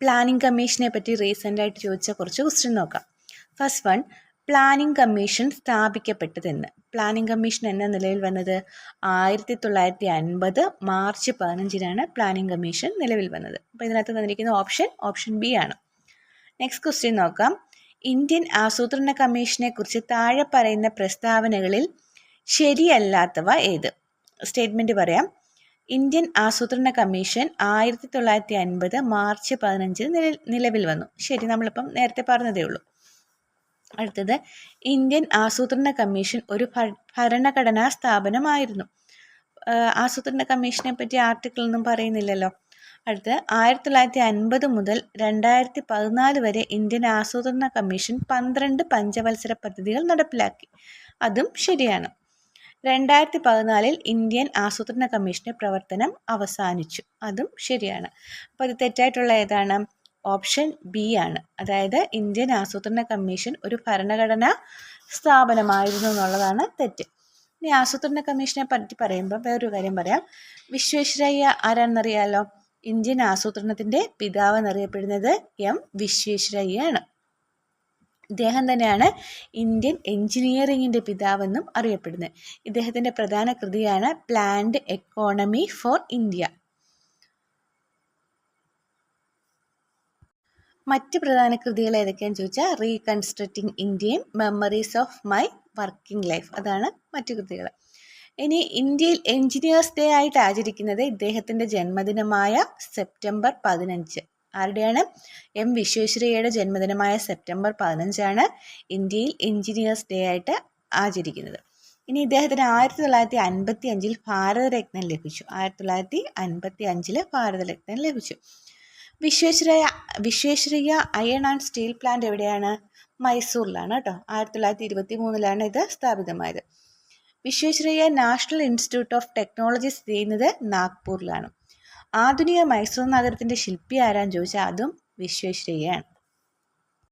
Planning കമ്മീഷനെ പറ്റി റീസെന്റായിട്ട് ചോദിച്ച കുറച്ച് ക്വസ്റ്റ്യൻ നോക്കാം. ഫസ്റ്റ് വൺ പ്ലാനിംഗ് കമ്മീഷൻ സ്ഥാപിക്കപ്പെട്ടതെന്ന്. പ്ലാനിംഗ് കമ്മീഷൻ എന്ന നിലയിൽ വന്നത് ആയിരത്തി തൊള്ളായിരത്തി അൻപത് മാർച്ച് പതിനഞ്ചിനാണ് പ്ലാനിംഗ് കമ്മീഷൻ നിലവിൽ വന്നത്. അപ്പോൾ ഇതിനകത്ത് തന്നിരിക്കുന്ന ഓപ്ഷൻ ഓപ്ഷൻ ബി ആണ്. നെക്സ്റ്റ് ക്വസ്റ്റ്യൻ നോക്കാം. ഇന്ത്യൻ ആസൂത്രണ കമ്മീഷനെ കുറിച്ച് താഴെ പറയുന്ന പ്രസ്താവനകളിൽ ശരിയല്ലാത്തവ ഏത്? സ്റ്റേറ്റ്മെന്റ് പറയാം. ഇന്ത്യൻ ആസൂത്രണ കമ്മീഷൻ ആയിരത്തി തൊള്ളായിരത്തി അൻപത് മാർച്ച് പതിനഞ്ചിന് നില നിലവിൽ വന്നു. ശരി നമ്മളിപ്പം നേരത്തെ പറഞ്ഞതേ ഉള്ളൂ. അടുത്തത് ഇന്ത്യൻ ആസൂത്രണ കമ്മീഷൻ ഒരു ഭരണഘടനാ സ്ഥാപനമായിരുന്നു. ആസൂത്രണ കമ്മീഷനെ പറ്റി ആർട്ടിക്കിൾ ഒന്നും പറയുന്നില്ലല്ലോ. അടുത്ത് ആയിരത്തി തൊള്ളായിരത്തി അൻപത് മുതൽ രണ്ടായിരത്തി പതിനാല് വരെ ഇന്ത്യൻ ആസൂത്രണ കമ്മീഷൻ പന്ത്രണ്ട് പഞ്ചവത്സര പദ്ധതികൾ നടപ്പിലാക്കി. അതും ശരിയാണ്. രണ്ടായിരത്തി പതിനാലിൽ ഇന്ത്യൻ ആസൂത്രണ കമ്മീഷന്റെ പ്രവർത്തനം അവസാനിച്ചു. അതും ശരിയാണ്. അപ്പോൾ അത് തെറ്റായിട്ടുള്ള ഏതാണ്? ഓപ്ഷൻ ബി ആണ്. അതായത് ഇന്ത്യൻ ആസൂത്രണ കമ്മീഷൻ ഒരു ഭരണഘടനാ സ്ഥാപനമായിരുന്നു എന്നുള്ളതാണ് തെറ്റ്. ഇനി ആസൂത്രണ കമ്മീഷനെ പറ്റി പറയുമ്പോൾ വേറൊരു കാര്യം പറയാം. വിശ്വേശ്വരയ്യ ആരാണെന്നറിയാലോ? ഇന്ത്യൻ ആസൂത്രണത്തിന്റെ പിതാവ് എന്നറിയപ്പെടുന്നത് എം വിശ്വേശ്വരയ്യയാണ് ഇദ്ദേഹം തന്നെയാണ് ഇന്ത്യൻ എഞ്ചിനീയറിംഗിന്റെ പിതാവെന്നും അറിയപ്പെടുന്നത്. ഇദ്ദേഹത്തിന്റെ പ്രധാന കൃതിയാണ് പ്ലാൻഡ് എക്കോണമി ഫോർ ഇന്ത്യ മറ്റ് പ്രധാന കൃതികൾ ഏതൊക്കെയാണെന്ന് ചോദിച്ചാൽ റീകൺസ്ട്രക്റ്റിംഗ് ഇന്ത്യയും memories of my working life അതാണ് മറ്റു കൃതികൾ. ഇനി ഇന്ത്യയിൽ എഞ്ചിനീയേഴ്സ് ഡേ ആയിട്ട് ആചരിക്കുന്നത് ഇദ്ദേഹത്തിന്റെ ജന്മദിനമായ സെപ്റ്റംബർ പതിനഞ്ച്. ആരുടെയാണ്? എം വിശ്വേശ്വരയ്യയുടെ ജന്മദിനമായ സെപ്റ്റംബർ പതിനഞ്ചാണ് ഇന്ത്യയിൽ എഞ്ചിനീയേഴ്സ് ഡേ ആയിട്ട് ആചരിക്കുന്നത്. ഇനി ഇദ്ദേഹത്തിന് ആയിരത്തി തൊള്ളായിരത്തി അൻപത്തി അഞ്ചിൽ ഭാരതരത്നം ലഭിച്ചു. ആയിരത്തി തൊള്ളായിരത്തി അൻപത്തി അഞ്ചിൽ ഭാരതരത്നം ലഭിച്ചു. Visvesvaraya Visvesvaraya iron and steel plant എവിടെയാണ്? മൈസൂറിലാണ് കേട്ടോ. ആയിരത്തി തൊള്ളായിരത്തി ഇരുപത്തി മൂന്നിലാണ് ഇത് സ്ഥാപിതമായത്. Visvesvaraya national institute of technology സ്ഥിതി ചെയ്യുന്നത് നാഗ്പൂരിലാണ്. ആധുനിക മൈസൂർ നഗരത്തിന്റെ ശില്പി ആരാന്ന് ചോദിച്ചാൽ അതും വിശ്വേശ്വരയ്യയാണ്